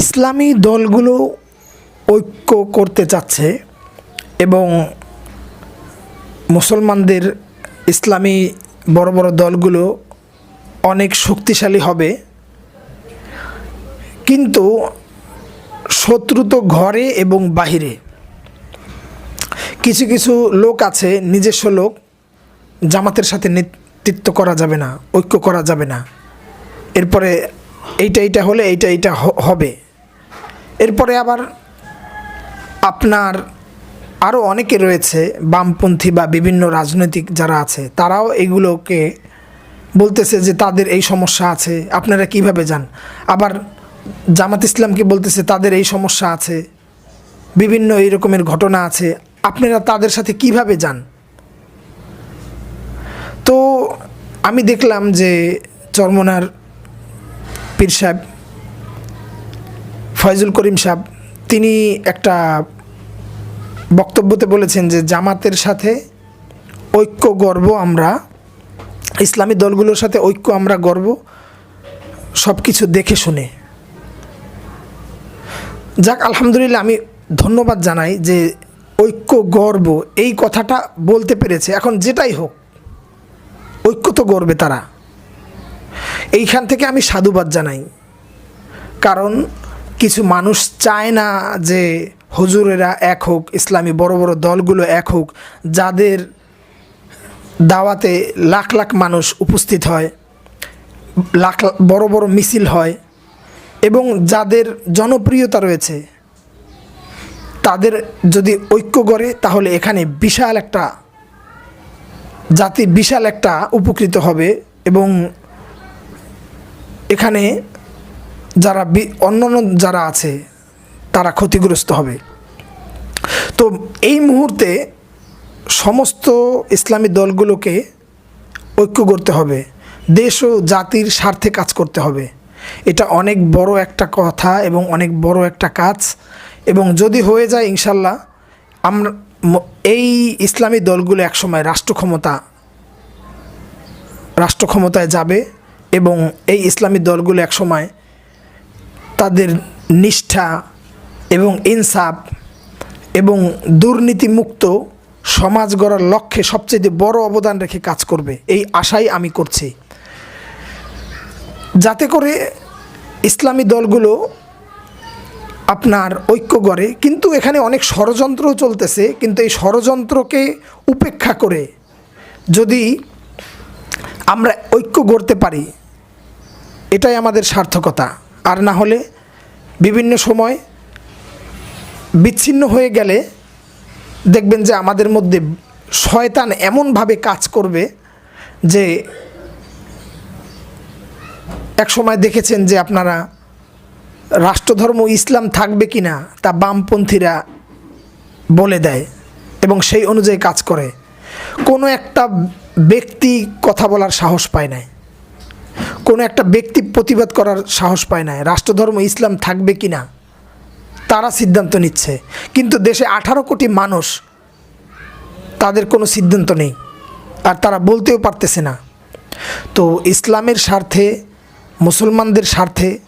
ইসলামী দলগুলো ঐক্য করতে চাচ্ছে এবং মুসলমানদের ইসলামী বড় বড় দলগুলো অনেক শক্তিশালী হবে। কিন্তু শত্রু তো ঘরে এবং বাহিরে। কিছু কিছু লোক আছে, নিজস্ব লোক, জামাতের সাথে নেতৃত্ব করা যাবে না, ঐক্য করা যাবে না। এরপরে এইটা এইটা হলে এইটা এইটা হবে। এরপরে আবার আপনার আরও অনেকে রয়েছে, বামপন্থী বা বিভিন্ন রাজনৈতিক যারা আছে, তারাও এগুলোকে বলতেছে যে তাদের এই সমস্যা আছে, আপনারা কীভাবে যান? আবার জামাত ইসলামকে বলতেছে তাদের এই সমস্যা আছে, বিভিন্ন এই রকমের ঘটনা আছে, আপনারা তাদের সাথে কীভাবে যান? তো আমি দেখলাম যে চরমনার পীর সাহেব ফয়জুল করিম সাহেব, তিনি একটা বক্তব্যতে বলেছেন যে জামাতের সাথে ঐক্য গর্ব আমরা, ইসলামী দলগুলোর সাথে ঐক্য আমরা গর্ব সব কিছু দেখে শুনে। যাক, আলহামদুলিল্লাহ আমি ধন্যবাদ জানাই যে ঐক্য গর্ব, এই কথাটা বলতে পেরেছে। এখন যেটাই হোক, ঐক্য তো গর্বে তারা। এইখান থেকে আমি সাধুবাদ জানাই। কারণ কিছু মানুষ চায় না যে হুজুরেরা এক হোক, ইসলামী বড় বড় দলগুলো এক হোক, যাদের দাওয়াতে লাখ লাখ মানুষ উপস্থিত হয়, লাখ বড় বড় মিছিল হয় এবং যাদের জনপ্রিয়তা রয়েছে, তাদের যদি ঐক্য গড়ে তাহলে এখানে বিশাল একটা জাতি বিশাল একটা উপকৃত হবে এবং এখানে যারা অন্যান্য যারা আছে, তারা ক্ষতিগ্রস্ত হবে। তো এই মুহূর্তে সমস্ত ইসলামী দলগুলোকে ঐক্য করতে হবে। দেশ ও জাতির স্বার্থে কাজ করতে হবে। এটা অনেক বড় একটা কথা এবং অনেক বড় একটা কাজ এবং যদি হয়ে যায় ইনশাল্লাহ আমরা এই ইসলামী দলগুলো একসময় রাষ্ট্র ক্ষমতা রাষ্ট্র ক্ষমতায় যাবে এবং এই ইসলামী দলগুলো একসময় তাদের নিষ্ঠা এবং ইনসাফ এবং দুর্নীতিমুক্ত সমাজ গড়ার লক্ষ্যে সবচেয়ে বড় অবদান রেখে কাজ করবে। এই আশাই আমি করছি। যাতে করে ইসলামী দলগুলো আপনার ঐক্য গড়ে, কিন্তু এখানে অনেক ষড়যন্ত্রও চলতেছে, কিন্তু এই ষড়যন্ত্রকে উপেক্ষা করে যদি আমরা ঐক্য গড়তে পারি, এটাই আমাদের সার্থকতা। আর না হলে বিভিন্ন সময় বিচ্ছিন্ন হয়ে গেলে দেখবেন যে আমাদের মধ্যে শয়তান এমনভাবে কাজ করবে যে এক সময় দেখেছেন যে আপনারা রাষ্ট্রধর্ম ইসলাম থাকবে কি না তা বামপন্থীরা বলে দেয় এবং সেই অনুযায়ী কাজ করে। কোনো একটা ব্যক্তি কথা বলার সাহস পায় নাই। কোনো একটা ব্যক্তি প্রতিবাদ করার সাহস পায় না রাষ্ট্রধর্ম, ইসলাম থাকবে কি না? তারা সিদ্ধান্ত নিচ্ছে। কিন্তু দেশে আঠারো কোটি মানুষ, তাদের কোনো সিদ্ধান্ত নেই। আর তারা বলতেও পারতেছে না। তো ইসলামের স্বার্থে, মুসলমানদের স্বার্থে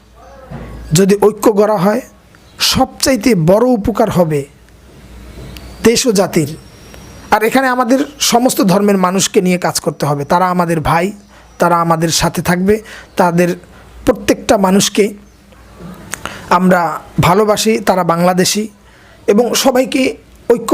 যদি ঐক্য করা হয়, সবচাইতে বড় উপকার হবে দেশ ও জাতির। আর এখানে আমাদের সমস্ত ধর্মের মানুষকে নিয়ে কাজ করতে হবে। তারা আমাদের ভাই তারা আমাদের সাথে থাকবে। তাদের প্রত্যেকটা মানুষকে আমরা ভালোবাসি তারা বাংলাদেশি এবং সবাইকে ঐক্য